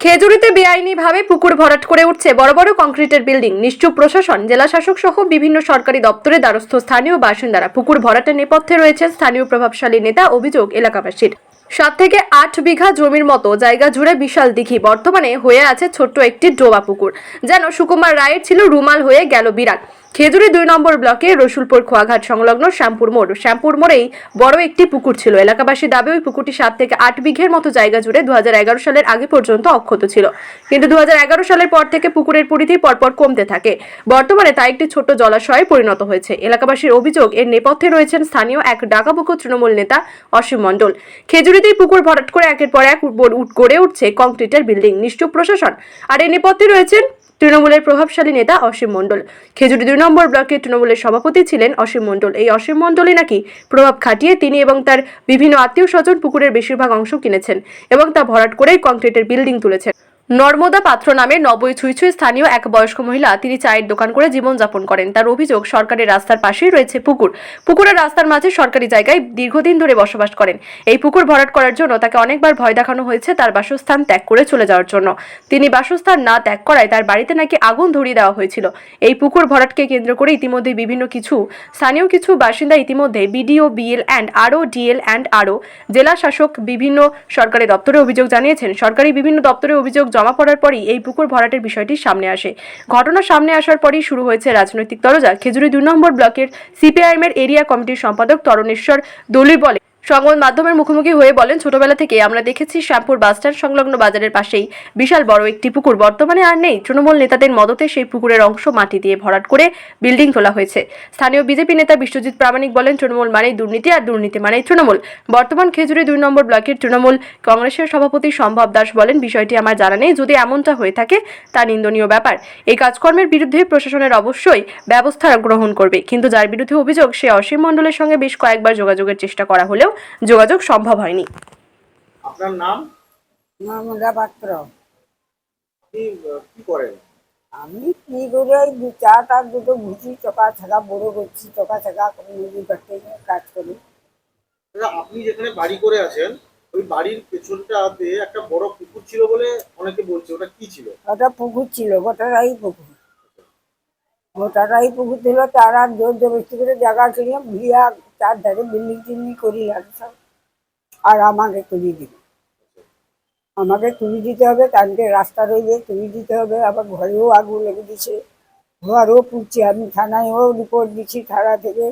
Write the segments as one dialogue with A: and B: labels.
A: খেজুরিতে বেআইনিভাবে পুকুর ভরাট করে উঠছে বড় বড় কংক্রিটের বিল্ডিং। নিশ্চুপ প্রশাসন জেলা শাসক সহ বিভিন্ন সরকারি দপ্তরে দ্বারস্থ স্থানীয় বাসিন্দারা পুকুর ভরাটের নেপথ্যে রয়েছে স্থানীয় প্রভাবশালী নেতা, অভিযোগ, এলাকাবাসীর। সাত থেকে আট বিঘা জমির মতো জায়গা জুড়ে বিশাল দিঘি, বর্তমানে হয়ে আছে ছোট্ট একটি ডোবা পুকুর। যেন সুকুমার রায়ের ছিল রুমাল হয়ে গেল বিরাট। খেজুরি দুই নম্বর ব্লকে রসুলপুর খোয়াঘাট সংলগ্ন শ্যামপুর মোড়। শ্যামপুর মোড়েই বড় একটি পুকুর ছিল। এলাকাবাসী দাবি, ওই পুকুরটি সাত থেকে আট বিঘের মতো জায়গা জুড়ে দু হাজার এগারো সালের আগে পর্যন্ত অক্ষত ছিল। কিন্তু দু হাজার এগারো সালের পর থেকে পুকুরের পরিধি পরপর কমতে থাকে। বর্তমানে তা একটি ছোট জলাশয়ে পরিণত হয়েছে। এলাকাবাসীর অভিযোগ, এর নেপথ্যে রয়েছেন স্থানীয় এক ডাকাবুকো তৃণমূল নেতা অসীম মণ্ডল। খেজুরিতেই পুকুর ভরাট করে একের পর এক গড়ে উঠছে কংক্রিটের বিল্ডিং নিশ্চুপ প্রশাসন। আর এর নেপথ্যে রয়েছেন তৃণমূলের প্রভাবশালী নেতা অসীম মণ্ডল। খেজুরি দুই নম্বর ব্লকের তৃণমূলের সভাপতি ছিলেন অসীম মণ্ডল। এই অসীম মণ্ডলই নাকি প্রভাব খাটিয়ে তিনি এবং তার বিভিন্ন আত্মীয় স্বজন পুকুরের বেশিরভাগ অংশ কিনেছেন এবং তা ভরাট করেই কংক্রিটের বিল্ডিং তুলেছেন। নর্মদা পাত্র নামে নব্বই ছুঁই ছুঁই স্থানীয় এক বয়স্ক মহিলা, তিনি চায়ের দোকান করে জীবনযাপন করেন। তার অভিযোগ সরকারি রাস্তার পাশেই রয়েছে পুকুর। পুকুরের রাস্তার মাঝে সরকারি জায়গায় দীর্ঘদিন ধরে বসবাস করেন। এই পুকুর ভরাট করার জন্য তাকে অনেকবার ভয় দেখানো হয়েছে তার বাসস্থান ত্যাগ করে চলে যাওয়ার জন্য। তিনি বাসস্থান না ত্যাগ করায় তার বাড়িতে নাকি আগুন ধরিয়ে দেওয়া হয়েছিল। এই পুকুর ভরাটকে কেন্দ্র করে ইতিমধ্যে বিভিন্ন কিছু, স্থানীয় কিছু বাসিন্দা ইতিমধ্যে BDO, BL and RO, DL and RO, জেলা শাসক, বিভিন্ন সরকারি দপ্তরে অভিযোগ জানিয়েছেন। সরকারি বিভিন্ন দপ্তরে অভিযোগ জমা পড়ার পরই এই পুকুর ভরাটের বিষয়টি সামনে আসে। ঘটনা সামনে আসার পরই শুরু হয়েছে রাজনৈতিক দরজা খেজুরি দুই নম্বর ব্লকের সিপিআইএম এর এরিয়া কমিটির সম্পাদক তরণেশ্বর দলুই বলে সংবাদ মাধ্যমের মুখোমুখি হয়ে বলেন, ছোটবেলা থেকে আমরা দেখেছি শ্যামপুর বাসস্ট্যান্ড সংলগ্ন বাজারের পাশেই বিশাল বড় একটি পুকুর। বর্তমানে আর নেই। তৃণমূল নেতাদের মদতে সেই পুকুরের অংশ মাটি দিয়ে ভরাট করে বিল্ডিং তোলা হয়েছে। স্থানীয় বিজেপি নেতা বিশ্বজিৎ প্রামাণিক বলেন, তৃণমূল মানেই দুর্নীতি আর দুর্নীতি মানেই তৃণমূল। বর্তমান খেজুরি দুই নম্বর ব্লকের তৃণমূল কংগ্রেসের সভাপতি সম্ভব দাস বলেন, বিষয়টি আমার জানা নেই। যদি এমনটা হয়ে থাকে, তা নিন্দনীয় ব্যাপার। এই কাজকর্মের বিরুদ্ধে প্রশাসনের অবশ্যই ব্যবস্থা গ্রহণ করবে। কিন্তু যার বিরুদ্ধে অভিযোগ, সে অসীম মণ্ডলের সঙ্গে বেশ কয়েকবার যোগাযোগের চেষ্টা করা হলেও যোগাযোগ সম্ভব হয়নি।
B: আপনার নাম?
C: মামুদা পাত্র।
B: আপনি কি করেন?
C: আমি কি করে ওই দু চাটা দুটো ঘুষি চকা ছাকা বড় করছি চকা ছাকা নদী ঘাটে কাজ করি।
B: আপনি যেখানে বাড়ি করে আছেন ওই বাড়ির পেছনটাতে একটা বড় পুকুর ছিল বলে অনেকে বলছে ওটা কি ছিল?
C: ওটা পুকুর ছিল গোটাটাই পুকুর। গোটাটাই পুকুর ছিল তারা জোর জবরদস্তি করে জায়গা কিনে ভিড়া চার ধারে বিল্ডিং টিল্ডিং করি আর সব। আর আমাকে তুলি দিল। আমাকে তুলি দিতে হবে তাদেরকে রাস্তা রইবে তুলি দিতে হবে আবার ঘরেও আগুন লেগে দিচ্ছে ঘরও পুড়ছে আমি থানায়ও রিপোর্ট দিচ্ছি থানা থেকে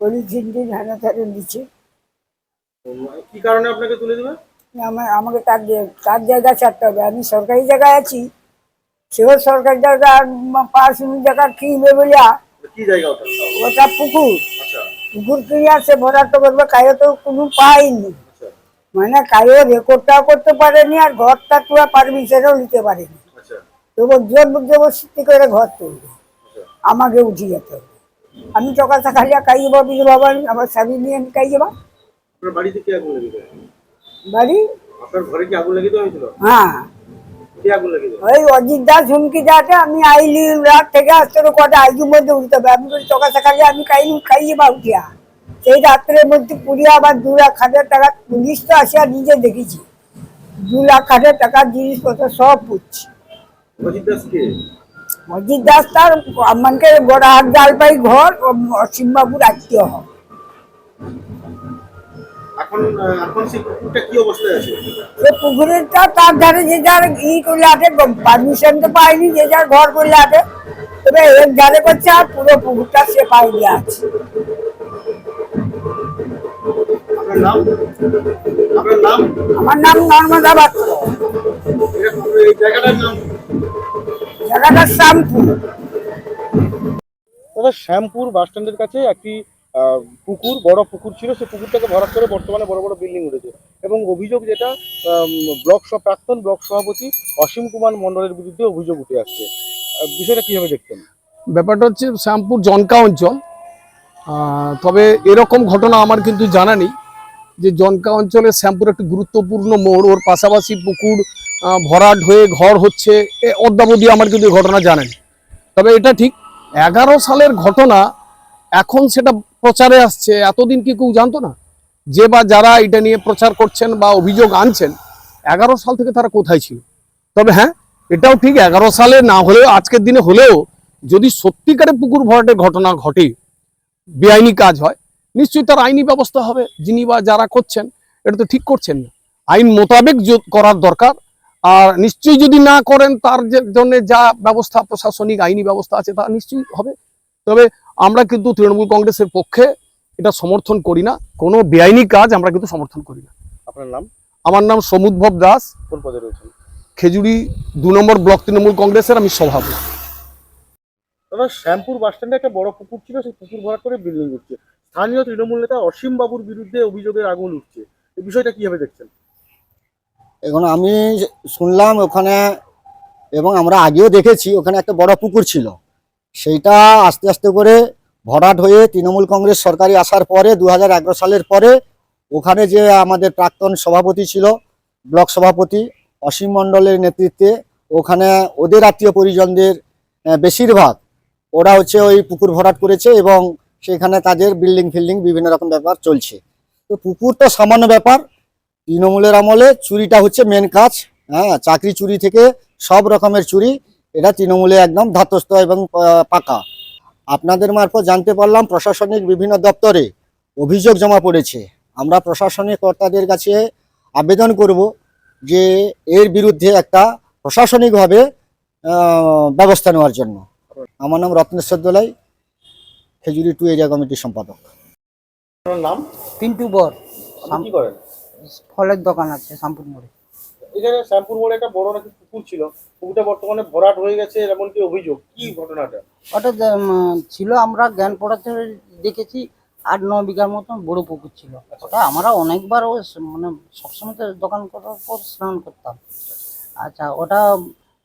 C: পুলিশ হিন্দি থানা থানা দিচ্ছি।
B: কি কারণে আপনাকে তুলে দেবে?
C: আমার আমাকে তার তার জায়গা ছাড়তে হবে আমি সরকারি জায়গায় আছি। সেও সরকারি জায়গা পার্সোনাল জায়গা কিনবে বলে
B: কি জায়গা ওটা?
C: পুকুর।
B: আচ্ছা।
C: পুকুর কিনে ভরাট তো করবে কায়ো তো কোনো পাইনি।
B: আচ্ছা।
C: মানে কায়ো রেকর্ডটাও করতে পারেনি আর ঘরটা তোরা পারমিশনও নিতে পারেনি।
B: আচ্ছা।
C: তবু জোর জবরদস্তি করে ঘর তুলবে। আমাকে উঠে যেতে হবে। আমি সকাল সকালে খাই যাব বিজু বাবা আমার স্বামী নিয়ে আমি খাই যাব
B: বাড়িতে কি আগুন লেগে
C: বাড়ি?
B: আপনার ঘরে কি আগুন লেগে
C: হ্যাঁ। ওই অজিত দাস হুমকি যাতে আমি আইলি রাত থেকে আসতে কটা? আইজুর মধ্যে উঠতে হবে। আমি বলি সকাল সকালে আমি খাই খাইয়ে বা উঠিয়া। সেই রাত্রের মধ্যে পুড়িয়ে আবার দু লাখ হাজার টাকা পুলিশ তো আসিয়া নিজে দেখেছি। দু লাখ হাজার টাকার জিনিসপত্র সব পুড়ছে
B: অজিত দাস
C: তার আমাকে গোড়া হাত জাল ঘর অসীমবাবুর আত্মীয় হয়
B: এখন এখন সেই পুকুরটা কি অবস্থায় আছে?
C: সে তার ধারে যে যার ই করলে আছে পারমিশন তো পাইনি যে যার ঘর করলে আছে। তবে এর ধারে করছে আর পুরো পুকুরটা সে পাইনি আছে
B: নাম? আপনার নাম?
C: আমার নাম নর্মদা
B: জায়গাটার
C: শ্যামপুর।
B: বাস স্ট্যান্ডের কাছে একটি পুকুর, বড় পুকুর ছিল সেই পুকুরটাকে ভরাট করে বর্তমানে বড় বড় বিল্ডিং উঠেছে। এবং অভিযোগ যেটা ব্লক প্রাক্তন ব্লক সভাপতি অসীম কুমার মণ্ডলের বিরুদ্ধে অভিযোগ উঠে আসছে। বিষয়টা কীভাবে দেখতেন
D: ব্যাপারটা হচ্ছে, শ্যামপুর জনকা অঞ্চল। তবে এরকম ঘটনা আমার কিন্তু জানা নেই, যে জনকা অঞ্চলে শ্যামপুর একটি গুরুত্বপূর্ণ মোড়, ওর পাশাপাশি পুকুর ভরাট হয়ে ঘর হচ্ছে, এ অদ্যাবধি আমার কিন্তু ঘটনা জানা নেই। তবে এটা ঠিক, এগারো সালের ঘটনা, এখন সেটা প্রচারে আসছে, এতদিন কি কেউ জানতো না? যে বা যারা এটা নিয়ে প্রচার করছেন বা অভিযোগ আনছেন, এগারো সাল থেকে তারা কোথায় ছিল? তবে হ্যাঁ এটাও ঠিক, এগারো সালে না হলেও, আজকের দিনে হলেও যদি সত্যিকারে পুকুর ভরাটের ঘটনা ঘটে, বেআইনি কাজ হয়, নিশ্চয়ই তার আইনি ব্যবস্থা হবে, যিনি বা যারা করছেন, এটা তো ঠিক করছেন না। আইন মোতাবেক করার দরকার, আর নিশ্চয়ই যদি না করেন, তার জন্য যা ব্যবস্থা, প্রশাসনিক আইনি ব্যবস্থা আছে, তা নিশ্চয়ই হবে। তবে আমরা কিন্তু তৃণমূল কংগ্রেসের পক্ষে এটা সমর্থন করি না। কোনো বেআইনি কাজ আমরা কিন্তু সমর্থন করি না।
B: আপনার নাম?
D: আমার নাম সমুদ্ভব দাস।
B: কোন পদে রয়েছেন?
D: খেজুরি দু নম্বর ব্লক তৃণমূল কংগ্রেসের আমি সভাপতি।
B: দাদা শ্যামপুর বাস স্ট্যান্ডে একটা বড় পুকুর ছিল সেই পুকুর ভরাট করে বিল্ডিং উঠছে। স্থানীয় তৃণমূল নেতা অসীম বাবুর বিরুদ্ধে অভিযোগের আগুন উঠছে। এই বিষয়টা কীভাবে দেখছেন?
E: এখন আমি শুনলাম ওখানে এবং আমরা আগেও দেখেছি ওখানে একটা বড় পুকুর ছিল। সেইটা আস্তে আস্তে করে ভরাট হয়ে তৃণমূল কংগ্রেস সরকারি আসার পরে দু হাজার এগারো সালের পরে ওখানে যে আমাদের প্রাক্তন সভাপতি ছিল, ব্লক সভাপতি অসীম মণ্ডলের নেতৃত্বে ওখানে ওদের আত্মীয় পরিজনদের বেশিরভাগ ওরা হচ্ছে ওই পুকুর ভরাট করেছে এবং সেখানে তাদের বিল্ডিং ফিল্ডিং বিভিন্ন রকম ব্যাপার চলছে। তো পুকুর তো সামান্য ব্যাপার, তৃণমূলের আমলে চুরিটা হচ্ছে মেন কাজ হ্যাঁ চাকরি চুরি থেকে সব রকমের চুরি। এটা তৃণমূলে একদম ধাতস্থ এবং পাকা। আপনাদের মারফত জানতে পারলাম প্রশাসনিক বিভিন্ন দপ্তরে অভিযোগ জমা পড়েছে। আমরা প্রশাসনিক কর্তাদের কাছে আবেদন করব যে এর বিরুদ্ধে একটা প্রশাসনিকভাবে ব্যবস্থা নেওয়ার জন্য। আমার নাম রত্নেশ্বর দোলাই খেজুরি টু এরিয়া কমিটির সম্পাদক।
B: নাম?
F: পিন্টু বর।
B: আপনি কি করেন?
F: ফলের দোকান আছে শামপুর মোড়ে।
B: এখানে শ্যামপুর মোড়ে একটা বড় নাকি পুকুর ছিল পুকুরটা বর্তমানে ভরাট হয়ে গেছে এমনকি অভিযোগ। কি ঘটনাটা?
F: ওটা ছিল আমরা জ্ঞান পড়াতে দেখেছি আট ন বিঘার মতন বড় পুকুর ছিল। ওটা আমরা অনেকবার ও স- মানে সবসময় তো দোকান করার পর স্নান করতাম। আচ্ছা ওটা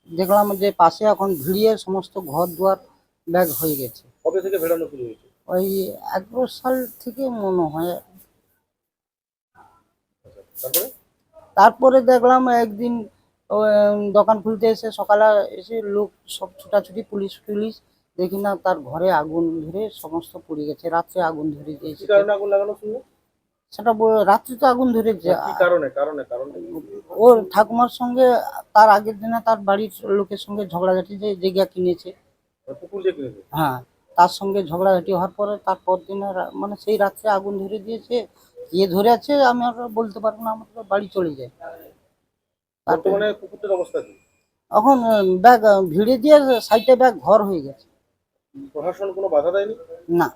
F: দেখলাম যে পাশে এখন ভিড়িয়ে সমস্ত ঘর দুয়ার ব্যাগ হয়ে গেছে।
B: কবে থেকে ভেড়ানো শুরু হয়েছে?
F: ওই এগারো সাল থেকে মনে হয়।
B: তারপরে?
F: তারপরে দেখলাম একদিন দোকান খুলতে এসে সকালে এসে লোক সব ছুটাছুটি পুলিশ টুলিশ দেখি না তার ঘরে আগুন ধরে সমস্ত পুড়ে গেছে রাত্রে আগুন ধরে দিয়েছে সেটা রাত্রে তো আগুন ধরেছে
B: কি কারণে কারণে
F: ওর ঠাকুমার সঙ্গে তার আগের দিনে তার বাড়ির লোকের সঙ্গে ঝগড়াঝাটি যে জায়গা কিনেছে। হ্যাঁ তার সঙ্গে ঝগড়াঝাটি হওয়ার পরে তারপর দিনে মানে সেই রাত্রে আগুন ধরে দিয়েছে। কে ধরে আছে আমি আর বলতে পারব না আমার তো বাড়ি চলে যায়। তারপরে
B: বর্তমানে পুকুরটার অবস্থা কি?
F: এখন ব্যাগ ভিড়ে দিয়ে সাইডে ব্যাগ ঘর হয়ে গেছে।
B: প্রশাসন কোনো বাধা দেয়নি?
F: না।